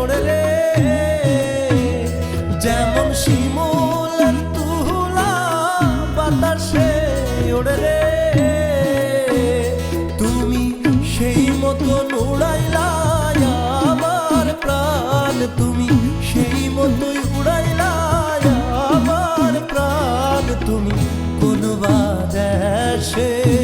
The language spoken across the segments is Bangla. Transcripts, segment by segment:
ওড়ে রে যেমন শিমুল আর তুলা বাতাসে ওড়ে রে তুমি সেই মতন উড়াইলা আমার প্রাণ। তুমি সেই মতোই উড়াইলা আমার প্রাণ। তুমি কোন বা দেশে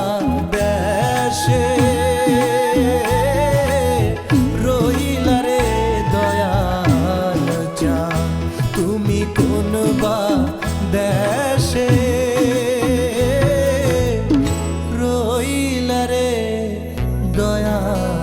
não.